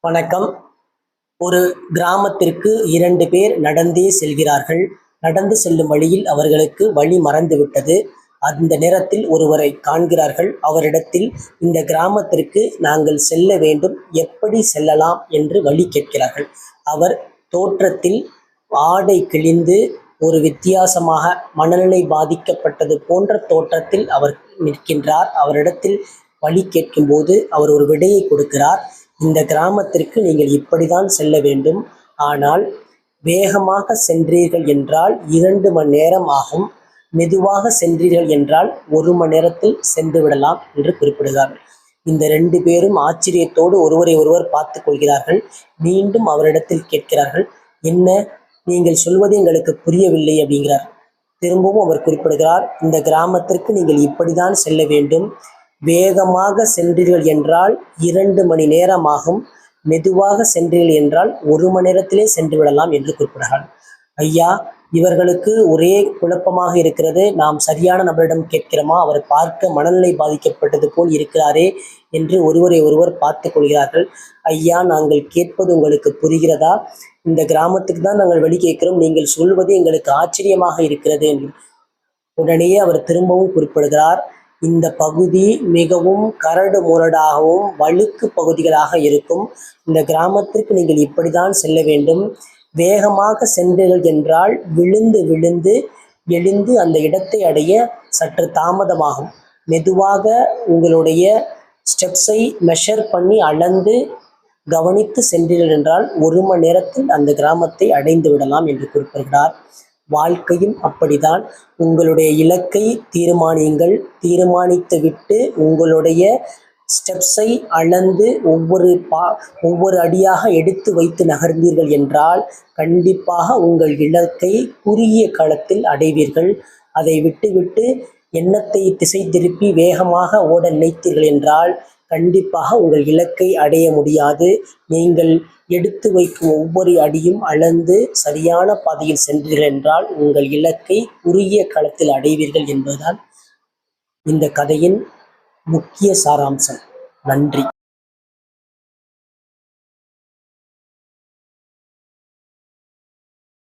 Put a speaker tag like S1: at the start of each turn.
S1: வணக்கம். ஒரு கிராமத்திற்கு இரண்டு பேர் நடந்தே செல்கிறார்கள். நடந்து செல்லும் வழியில் அவர்களுக்கு வழி மறந்துவிட்டது. அந்த நேரத்தில் ஒருவரை காண்கிறார்கள். அவரிடத்தில் இந்த கிராமத்திற்கு நாங்கள் செல்ல வேண்டும். எப்படி செல்லலாம்? என்று வழி கேட்கிறார்கள். அவர் தோற்றத்தில் ஆடை கிழிந்து ஒரு வித்தியாசமாக மனநிலை பாதிக்கப்பட்டது போன்ற தோற்றத்தில் அவர் நிற்கின்றார். அவரிடத்தில் வழி கேட்கும்போது அவர் ஒரு விடையை கொடுக்கிறார். இந்த கிராமத்திற்கு நீங்கள் இப்படிதான் செல்ல வேண்டும். ஆனால் வேகமாக சென்றீர்கள் என்றால் இரண்டு மணி நேரம் ஆகும். மெதுவாக சென்றீர்கள் என்றால் ஒரு மணி நேரத்தில் சென்று விடலாம் என்று குறிப்பிடுகிறார்கள். இந்த ரெண்டு பேரும் ஆச்சரியத்தோடு ஒருவரை ஒருவர் பார்த்து கொள்கிறார்கள். மீண்டும் அவரிடத்தில் கேட்கிறார்கள் என்ன நீங்கள் சொல்வது எங்களுக்கு புரியவில்லை அப்படிங்கிறார். திரும்பவும் அவர் குறிப்பிடுகிறார் இந்த கிராமத்திற்கு நீங்கள் இப்படிதான் செல்ல வேண்டும். வேகமாக சென்றீர்கள் என்றால் இரண்டு மணி நேரமாகும். மெதுவாக சென்றீர்கள் என்றால் ஒரு மணி நேரத்திலே சென்று விடலாம் என்று குறிப்பிடுகிறார் ஐயா இவர்களுக்கு ஒரே குழப்பமாக இருக்கிறது. நாம் சரியான நபரிடம் கேட்கிறோமா? அவர் பார்க்க மனநிலை பாதிக்கப்பட்டது போல் இருக்கிறாரே என்று ஒருவரை ஒருவர் பார்த்து கொள்கிறார்கள். ஐயா நாங்கள் கேட்பது உங்களுக்கு புரிகிறதா? இந்த கிராமத்துக்கு தான் நாங்கள் வழி கேட்கிறோம். நீங்கள் சொல்வது எங்களுக்கு ஆச்சரியமாக இருக்கிறது என்று. உடனே அவர் திரும்பவும் குறிப்பிடுகிறார். இந்த பகுதி மிகவும் கரடு முரடாகவும் வழுக்கு பகுதிகளாக இருக்கும். இந்த கிராமத்திற்கு நீங்கள் இப்படிதான் செல்ல வேண்டும். வேகமாக சென்றீர்கள் என்றால் விழுந்து விழுந்து எழுந்து அந்த இடத்தை அடைய சற்று தாமதமாகும். மெதுவாக உங்களுடைய ஸ்டெப்ஸை மெஷர் பண்ணி அளந்து கவனித்து சென்றீர்கள் என்றால் ஒரு மணி நேரத்தில் அந்த கிராமத்தை அடைந்து விடலாம் என்று குறிப்பிடுகிறார். வாழ்க்கையும் அப்படிதான். உங்களுடைய இலக்கை தீர்மானியுங்கள். தீர்மானித்து விட்டு உங்களுடைய ஸ்டெப்ஸை அளந்து ஒவ்வொரு பா ஒவ்வொரு அடியாக எடுத்து வைத்து நகர்ந்தீர்கள் என்றால் கண்டிப்பாக உங்கள் இலக்கை குறுகிய காலத்தில் அடைவீர்கள். அதை விட்டுவிட்டு எண்ணத்தை திசை திருப்பி வேகமாக ஓட நினைத்தீர்கள் என்றால் கண்டிப்பாக உங்கள் இலக்கை அடைய முடியாது. நீங்கள் எடுத்து வைக்கும் ஒவ்வொரு அடியும் அளந்து சரியான பாதையில் சென்றீர்கள் என்றால் உங்கள் இலக்கை குறுகிய காலத்தில் அடைவீர்கள் என்பதுதான் இந்த கதையின் முக்கிய சாராம்சம். நன்றி.